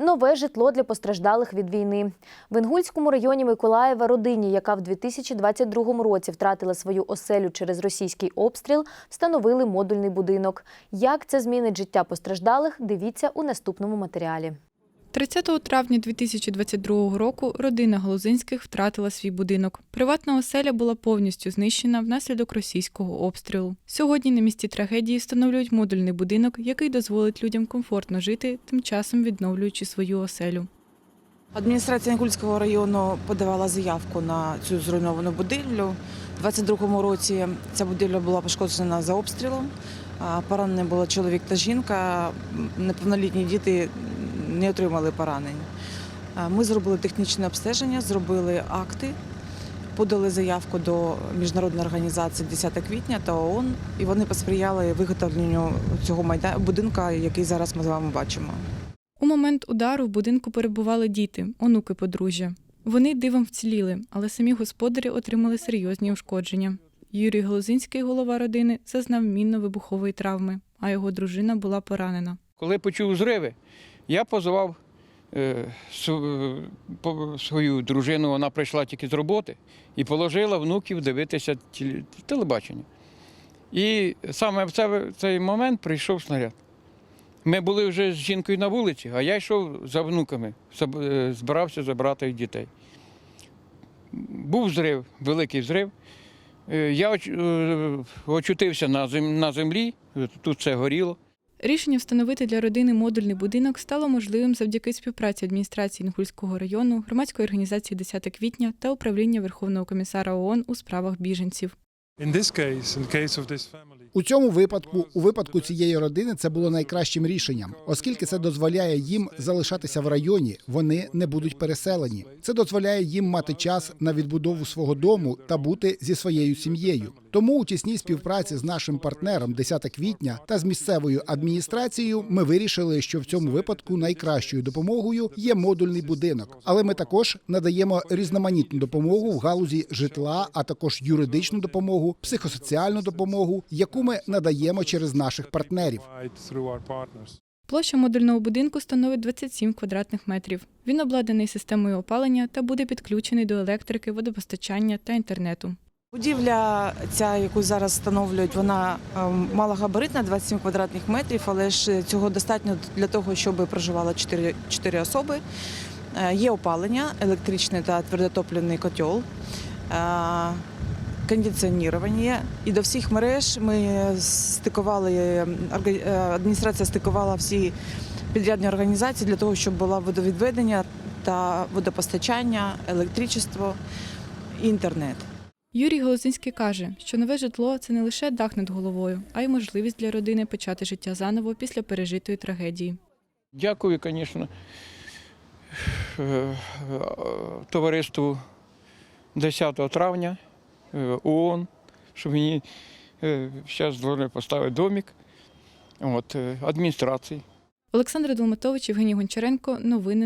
Нове житло для постраждалих від війни. В Інгульському районі Миколаєва родині, яка в 2022 році втратила свою оселю через російський обстріл, встановили модульний будинок. Як це змінить життя постраждалих, дивіться у наступному матеріалі. 30 травня 2022 року родина Голозинських втратила свій будинок. Приватна оселя була повністю знищена внаслідок російського обстрілу. Сьогодні на місці трагедії встановлюють модульний будинок, який дозволить людям комфортно жити, тим часом відновлюючи свою оселю. Адміністрація Інгульського району подавала заявку на цю зруйновану будівлю. У 22-му році ця будівля була пошкоджена за обстрілом. Поранені були чоловік та жінка. Неповнолітні діти не отримали поранень. Ми зробили технічне обстеження, зробили акти, подали заявку до міжнародної організації 10 квітня та ООН, і вони посприяли виготовленню цього майда... будинка, який зараз ми з вами бачимо. У момент удару в будинку перебували діти, онуки подружжя. Вони дивом вціліли, але самі господарі отримали серйозні ушкодження. Юрій Голозинський, голова родини, зазнав мінно-вибухової травми, а його дружина була поранена. Коли почув зриви, я позвав е, свою дружину, вона прийшла тільки з роботи і положила внуків дивитися телебачення. І саме в цей, момент прийшов снаряд. Ми були вже з жінкою на вулиці, а я йшов за внуками, е, збирався забрати їх дітей. Був зрив, великий зрив. Е, Я очутився на землі, тут все горіло. Рішення встановити для родини модульний будинок стало можливим завдяки співпраці адміністрації Інгульського району, громадської організації 10 квітня та управління Верховного комісара ООН у справах біженців. У цьому випадку, у випадку цієї родини, це було найкращим рішенням, оскільки це дозволяє їм залишатися в районі, вони не будуть переселені. Це дозволяє їм мати час на відбудову свого дому та бути зі своєю сім'єю. Тому у тісній співпраці з нашим партнером 10 квітня та з місцевою адміністрацією ми вирішили, що в цьому випадку найкращою допомогою є модульний будинок. Але ми також надаємо різноманітну допомогу в галузі житла, а також юридичну допомогу, психосоціальну допомогу, яку ми надаємо через наших партнерів. Площа модульного будинку становить 27 квадратних метрів. Він обладнаний системою опалення та буде підключений до електрики, водопостачання та інтернету. Будівля, ця, яку зараз встановлюють, вона ем, малогабаритна, 27 квадратних метрів, але ж цього достатньо для того, щоб проживало 4, 4 особи. Е, Є опалення, електричний та твердотопливний котел, е, кондиціонування. І до всіх мереж ми стикували, е, е, адміністрація стикувала всі підрядні організації для того, щоб було водовідведення та водопостачання, електричество і інтернет. Юрій Голозинський каже, що нове житло це не лише дах над головою, а й можливість для родини почати життя заново після пережитої трагедії. Дякую, звісно, е, товариству 10 травня е, ООН, що мені зараз дозволили поставити домик. От, е, адміністрації. Олександр Долматович, Євгеній Гончаренко. Новини